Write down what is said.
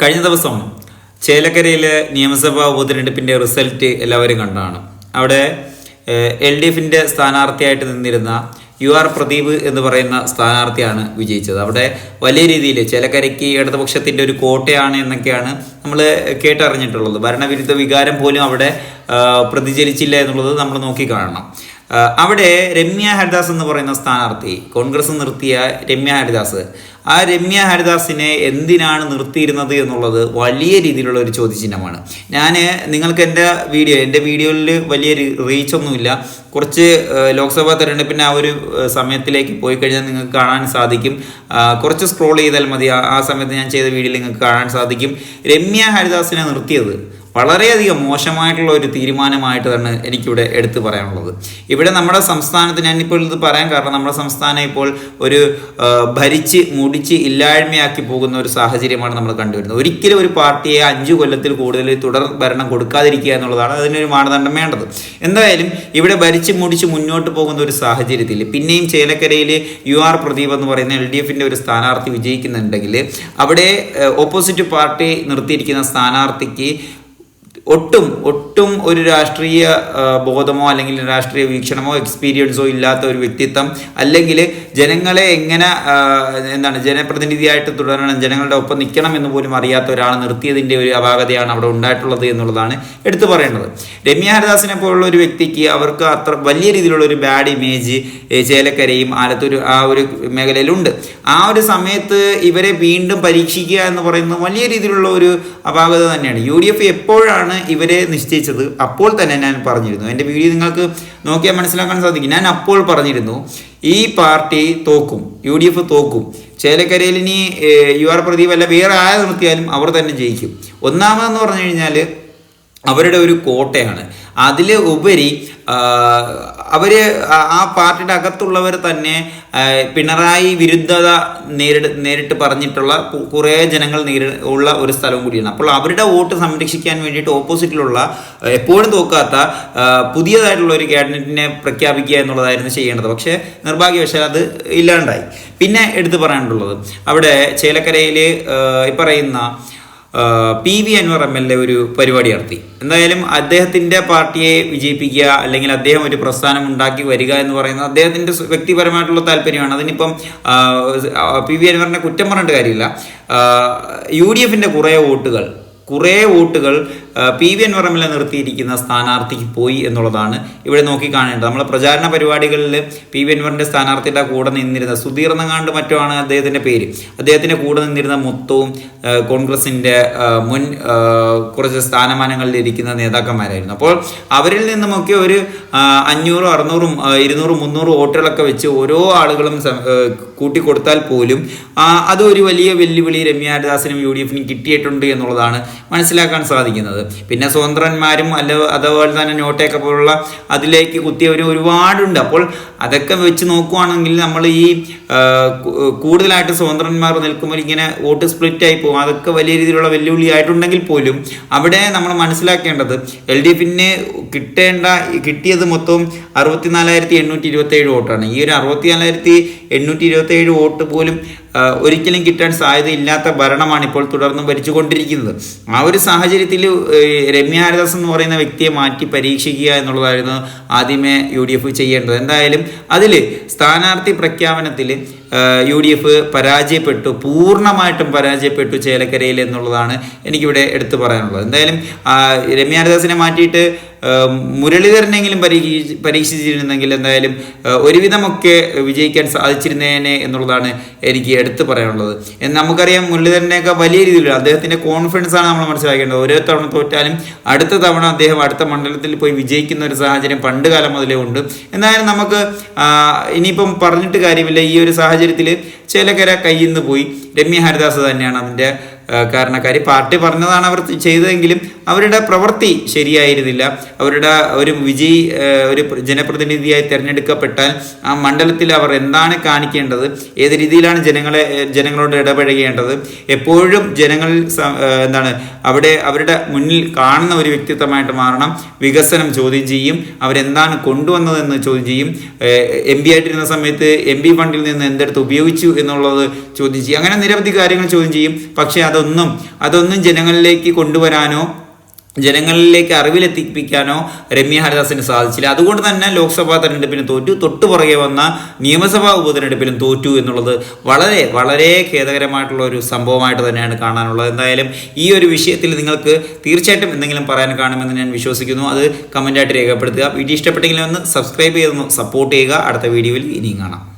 കഴിഞ്ഞ ദിവസം ചേലക്കരയിലെ നിയമസഭാ ഉപതെരഞ്ഞെടുപ്പിന്റെ റിസൾട്ട് എല്ലാവരും കണ്ടാണ്. അവിടെ എൽ ഡി എഫിന്റെ സ്ഥാനാർത്ഥിയായിട്ട് നിന്നിരുന്ന യു ആർ പ്രദീപ് എന്ന് പറയുന്ന സ്ഥാനാർത്ഥിയാണ് വിജയിച്ചത്. അവിടെ വലിയ രീതിയിൽ ചേലക്കരയ്ക്ക് ഇടതുപക്ഷത്തിന്റെ ഒരു കോട്ടയാണ് എന്നൊക്കെയാണ് നമ്മൾ കേട്ടറിഞ്ഞിട്ടുള്ളത്. ഭരണവിരുദ്ധ വികാരം പോലും അവിടെ പ്രതിചലിച്ചില്ല എന്നുള്ളത് നമ്മൾ നോക്കിക്കാണണം ആ, അവിടെ രമ്യ ഹരിദാസ് എന്ന് പറയുന്ന സ്ഥാനാർത്ഥി കോൺഗ്രസ് നിർത്തിയ രമ്യ ഹരിദാസ്. ആ രമ്യ ഹരിദാസിനെ എന്തിനാണ് നിർത്തിയിരുന്നത് എന്നുള്ളത് വലിയ രീതിയിലുള്ള ഒരു ചോദ്യചിഹ്നമാണ്. ഞാൻ നിങ്ങൾക്ക് എന്റെ വീഡിയോ എന്റെ വീഡിയോയിൽ വലിയ റീച്ച് ഒന്നുമില്ല. കുറച്ച് ലോക്സഭാ തെരഞ്ഞെടുപ്പിന്റെ ആ ഒരു സമയത്തിലേക്ക് പോയി കഴിഞ്ഞാൽ നിങ്ങൾക്ക് കാണാൻ സാധിക്കും. കുറച്ച് സ്ക്രോൾ ചെയ്താൽ മതി. ആ സമയത്ത് ഞാൻ ചെയ്ത വീഡിയോയിൽ നിങ്ങൾക്ക് കാണാൻ സാധിക്കും. രമ്യ ഹരിദാസിനെ നിർത്തിയത് വളരെയധികം മോശമായിട്ടുള്ള ഒരു തീരുമാനമായിട്ട് തന്നെ എനിക്കിവിടെ എടുത്തു പറയാനുള്ളത്. ഇവിടെ നമ്മുടെ സംസ്ഥാനത്ത് ഞാനിപ്പോൾ ഇത് പറയാൻ കാരണം നമ്മുടെ സംസ്ഥാനം ഇപ്പോൾ ഒരു ഭരിച്ച് മുടിച്ച് ഇല്ലായ്മയാക്കി പോകുന്ന ഒരു സാഹചര്യമാണ് നമ്മൾ കണ്ടുവരുന്നത്. ഒരിക്കലും ഒരു പാർട്ടിയെ അഞ്ചു കൊല്ലത്തിൽ കൂടുതൽ തുടർ ഭരണം കൊടുക്കാതിരിക്കുക എന്നുള്ളതാണ് അതിനൊരു മാനദണ്ഡം വേണ്ടത്. എന്തായാലും ഇവിടെ ഭരിച്ച് മുടിച്ച് മുന്നോട്ട് പോകുന്ന ഒരു സാഹചര്യത്തിൽ പിന്നെയും ചേലക്കരയിൽ യു ആർ പ്രദീപ് എന്ന് പറയുന്ന എൽ ഡി എഫിന്റെ ഒരു സ്ഥാനാർത്ഥി വിജയിക്കുന്നുണ്ടെങ്കിൽ അവിടെ ഓപ്പോസിറ്റ് പാർട്ടി നിർത്തിയിരിക്കുന്ന സ്ഥാനാർത്ഥിക്ക് ഒട്ടും ഒട്ടും ഒരു രാഷ്ട്രീയ ബോധമോ അല്ലെങ്കിൽ രാഷ്ട്രീയ വീക്ഷണമോ എക്സ്പീരിയൻസോ ഇല്ലാത്ത ഒരു വ്യക്തിത്വം. അല്ലെങ്കിൽ ജനങ്ങളെ എങ്ങനെ എന്താണ് ജനപ്രതിനിധിയായിട്ട് തുടരണം ജനങ്ങളുടെ ഒപ്പം നിൽക്കണം എന്ന് പോലും അറിയാത്ത ഒരാൾ നിർത്തിയതിന്റെ ഒരു അപാകതയാണ് അവിടെ ഉണ്ടായിട്ടുള്ളത് എന്നുള്ളതാണ് എടുത്തു പറയേണ്ടത്. രമ്യ ഹരിദാസിനെ പോലുള്ള ഒരു വ്യക്തിക്ക് അവർക്ക് അത്ര വലിയ രീതിയിലുള്ള ഒരു ബാഡ് ഇമേജ് ചേലക്കരയും ആലത്തൂർ ആ ഒരു മേഖലയിലുണ്ട്. ആ ഒരു സമയത്ത് ഇവരെ വീണ്ടും പരീക്ഷിക്കുക എന്ന് പറയുന്നത് വലിയ രീതിയിലുള്ള ഒരു അപാകത തന്നെയാണ്. യു ഡി എഫ് എപ്പോഴാണ് ഇവരെ നിശ്ചയിച്ചത് അപ്പോൾ തന്നെ ഞാൻ പറഞ്ഞിരുന്നു. എന്റെ വീഡിയോ നിങ്ങൾക്ക് നോക്കിയാൽ മനസ്സിലാക്കാൻ സാധിക്കും. ഞാൻ അപ്പോൾ പറഞ്ഞിരുന്നു ഈ പാർട്ടി തോക്കും യു ഡി എഫ് തോക്കും. ചേലക്കരയിൽ ഇനി യു ആർ പ്രദീപ് അല്ല വേറെ ആരെ നിർത്തിയാലും അവർ തന്നെ ജയിക്കും. ഒന്നാമതെന്ന് പറഞ്ഞു കഴിഞ്ഞാൽ അവരുടെ ഒരു കോട്ടയാണ്. അതിൽ ഉപരി അവർ ആ- പാർട്ടിയുടെ അകത്തുള്ളവർ തന്നെ പിണറായി വിരുദ്ധത നേരിട് നേരിട്ട് പറഞ്ഞിട്ടുള്ള കുറേ ജനങ്ങൾ നേരി ഉള്ള ഒരു സ്ഥലം കൂടിയാണ്. അപ്പോൾ അവരുടെ വോട്ട് സംരക്ഷിക്കാൻ വേണ്ടിയിട്ട് ഓപ്പോസിറ്റിലുള്ള എപ്പോഴും തോക്കാത്ത പുതിയതായിട്ടുള്ള ഒരു ക്യാബിനറ്റിനെ പ്രഖ്യാപിക്കുക എന്നുള്ളതായിരുന്നു ചെയ്യേണ്ടത്. പക്ഷേ നിർഭാഗ്യവശാൽ അത് ഇല്ലാണ്ടായി. പിന്നെ എടുത്തു പറയാനുള്ളത് അവിടെ ചേലക്കരയിൽ ഈ പറയുന്ന P V Anvar M L A ഒരു പരിപാടി നടത്തി. എന്തായാലും അദ്ദേഹത്തിന്റെ പാർട്ടിയെ വിജയിപ്പിക്കുക അല്ലെങ്കിൽ അദ്ദേഹം ഒരു പ്രസ്ഥാനം ഉണ്ടാക്കി വരിക എന്ന് പറയുന്നത് അദ്ദേഹത്തിന്റെ വ്യക്തിപരമായിട്ടുള്ള താല്പര്യമാണ്. അതിനിപ്പം പി വി അൻവറിനെ കുറ്റം പറഞ്ഞിട്ട് കാര്യമില്ല. യു ഡി എഫിന്റെ കുറേ വോട്ടുകൾ കുറേ വോട്ടുകൾ പി വി അൻവർ എം നിർത്തിയിരിക്കുന്ന സ്ഥാനാർത്ഥിക്ക് പോയി എന്നുള്ളതാണ് ഇവിടെ നോക്കി കാണേണ്ടത്. നമ്മളെ പ്രചാരണ പരിപാടികളിൽ പി വി അൻവറിന്റെ സ്ഥാനാർത്ഥിയുടെ കൂടെ നിന്നിരുന്ന സുധീർ എന്നങ്ങാണ്ട് മറ്റോ ആണ് അദ്ദേഹത്തിന്റെ പേര്. അദ്ദേഹത്തിന്റെ കൂടെ നിന്നിരുന്ന മൊത്തവും കോൺഗ്രസിന്റെ മുൻ കുറച്ച് സ്ഥാനമാനങ്ങളിൽ ഇരിക്കുന്ന നേതാക്കന്മാരായിരുന്നു. അപ്പോൾ അവരിൽ നിന്നുമൊക്കെ ഒരു അഞ്ഞൂറും അറുന്നൂറും ഇരുന്നൂറും മുന്നൂറും വോട്ടുകളൊക്കെ വെച്ച് ഓരോ ആളുകളും കൂട്ടിക്കൊടുത്താൽ പോലും അതൊരു വലിയ വെല്ലുവിളി രമ്യാരദാസിനും യു ഡി എഫിനും കിട്ടിയിട്ടുണ്ട് എന്നുള്ളതാണ് മനസ്സിലാക്കാൻ സാധിക്കുന്നത്. പിന്നെ സ്വതന്ത്രന്മാരും അല്ല അതുപോലെ തന്നെ നോട്ടയൊക്കെ പോലുള്ള അതിലേക്ക് കുത്തിയവർ ഒരുപാടുണ്ട്. അപ്പോൾ അതൊക്കെ വെച്ച് നോക്കുവാണെങ്കിൽ നമ്മൾ ഈ കൂടുതലായിട്ട് സ്വതന്ത്രന്മാർ നിൽക്കുമ്പോൾ ഇങ്ങനെ വോട്ട് സ്പ്ലിറ്റ് ആയി പോകും. അതൊക്കെ വലിയ രീതിയിലുള്ള വെല്ലുവിളി ആയിട്ടുണ്ടെങ്കിൽ പോലും അവിടെ നമ്മൾ മനസ്സിലാക്കേണ്ടത് എൽ ഡി എഫിന് കിട്ടേണ്ട കിട്ടിയത് മൊത്തം അറുപത്തിനാലായിരത്തി എണ്ണൂറ്റി ഇരുപത്തി ഏഴ് വോട്ടാണ്. ഈ ഒരു അറുപത്തിനാലായിരത്തി എണ്ണൂറ്റി ഇരുപത്തി ഏഴ് വോട്ട് പോലും ഒരിക്കലും കിട്ടാൻ സാധ്യതയില്ലാത്ത ഭരണമാണ് ഇപ്പോൾ തുടർന്നും ഭരിച്ചുകൊണ്ടിരിക്കുന്നത്. ആ ഒരു സാഹചര്യത്തിൽ രമ്യ ഹരിദാസ് എന്ന് പറയുന്ന വ്യക്തിയെ മാറ്റി പരീക്ഷിക്കുക എന്നുള്ളതായിരുന്നു ആദ്യമേ യു ഡി എഫ് ചെയ്യേണ്ടത്. എന്തായാലും അതിൽ സ്ഥാനാർത്ഥി പ്രഖ്യാപനത്തിൽ യു ഡി എഫ് പരാജയപ്പെട്ടു പൂർണമായിട്ടും പരാജയപ്പെട്ടു ചേലക്കരയിൽ എന്നുള്ളതാണ് എനിക്കിവിടെ എടുത്തു പറയാനുള്ളത്. എന്തായാലും രമ്യ ഹരിദാസിനെ മാറ്റിയിട്ട് മുരളീധരനെങ്കിലും പരീക്ഷി പരീക്ഷിച്ചിരുന്നെങ്കിൽ എന്തായാലും ഒരുവിധമൊക്കെ വിജയിക്കാൻ സാധിച്ചിരുന്നേനെ എന്നുള്ളതാണ് എനിക്ക് എടുത്തു പറയാനുള്ളത്. നമുക്കറിയാം മുരളീധരനെയൊക്കെ വലിയ രീതിയിൽ അദ്ദേഹത്തിന്റെ കോൺഫിഡൻസ് ആണ് നമ്മൾ മനസ്സിലാക്കേണ്ടത്. ഓരോ തവണ തോറ്റാലും അടുത്ത തവണ അദ്ദേഹം അടുത്ത മണ്ഡലത്തിൽ പോയി വിജയിക്കുന്ന ഒരു സാഹചര്യം പണ്ട് കാലം മുതലേ ഉണ്ട്. എന്തായാലും നമുക്ക് ഇനിയിപ്പം പറഞ്ഞിട്ട് കാര്യമില്ല. ഈ ഒരു സാഹചര്യത്തിൽ ചേലക്കര കയ്യിൽ നിന്ന് പോയി രമ്യ ഹരിദാസ് തന്നെയാണ് അതിന്റെ കാരണക്കാരി പാർട്ടി പറഞ്ഞതാണ് അവർ ചെയ്തതെങ്കിലും അവരുടെ പ്രവൃത്തി ശരിയായിരുന്നില്ല. അവരുടെ ഒരു വിജയി ഒരു ജനപ്രതിനിധിയായി തിരഞ്ഞെടുക്കപ്പെട്ടാൽ ആ മണ്ഡലത്തിൽ അവർ എന്താണ് കാണിക്കേണ്ടത്? ഏത് രീതിയിലാണ് ജനങ്ങളെ ജനങ്ങളോട് ഇടപഴകേണ്ടത്? എപ്പോഴും ജനങ്ങൾ എന്താണ് അവിടെ അവരുടെ മുന്നിൽ കാണുന്ന ഒരു വ്യക്തിത്വമായിട്ട് മാറണം. വികസനം ചോദ്യം ചെയ്യും. അവരെന്താണ് കൊണ്ടുവന്നതെന്ന് ചോദ്യം ചെയ്യും. എം പി ആയിട്ടിരുന്ന സമയത്ത് എം പി ഫണ്ടിൽ നിന്ന് എന്തെടുത്ത് ഉപയോഗിച്ചു എന്നുള്ളത് ചോദ്യം ചെയ്യും. അങ്ങനെ നിരവധി കാര്യങ്ങൾ ചോദ്യം ചെയ്യും. പക്ഷേ അതൊന്നും അതൊന്നും ജനങ്ങളിലേക്ക് കൊണ്ടുവരാനോ ജനങ്ങളിലേക്ക് അറിവിലെത്തിപ്പിക്കാനോ രമ്യ ഹരിദാസിന് സാധിച്ചില്ല. അതുകൊണ്ട് തന്നെ ലോക്സഭാ തെരഞ്ഞെടുപ്പിന് തോറ്റു തൊട്ടു പുറകെ വന്ന നിയമസഭാ ഉപതെരഞ്ഞെടുപ്പിലും തോറ്റു എന്നുള്ളത് വളരെ വളരെ ഖേദകരമായിട്ടുള്ള ഒരു സംഭവമായിട്ട് തന്നെയാണ് കാണാനുള്ളത്. എന്തായാലും ഈ ഒരു വിഷയത്തിൽ നിങ്ങൾക്ക് തീർച്ചയായിട്ടും എന്തെങ്കിലും പറയാൻ കാണുമെന്ന് ഞാൻ വിശ്വസിക്കുന്നു. അത് കമന്റായിട്ട് രേഖപ്പെടുത്തുക. വീഡിയോ ഇഷ്ടപ്പെട്ടെങ്കിൽ ഒന്ന് സബ്സ്ക്രൈബ് ചെയ്തൊന്ന് സപ്പോർട്ട് ചെയ്യുക. അടുത്ത വീഡിയോയിൽ ഇനിയും കാണാം.